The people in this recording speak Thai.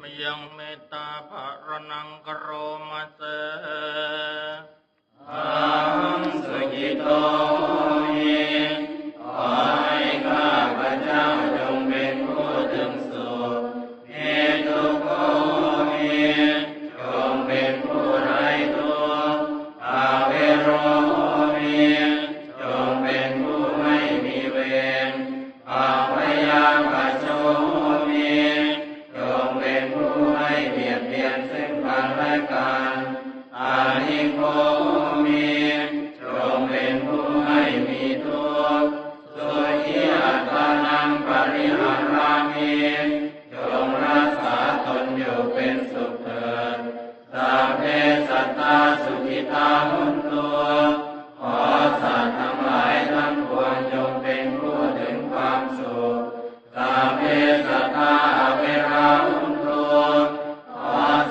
มยังเมตตาภารนังกโรมาเส กัน อานิโคมีจงเป็นผู้ไม่มีทุกข์สุทิอัตนัปริหารามีจงรักษาตนอยู่เป็นสุขเถิดสัเพสัตาสุขิตา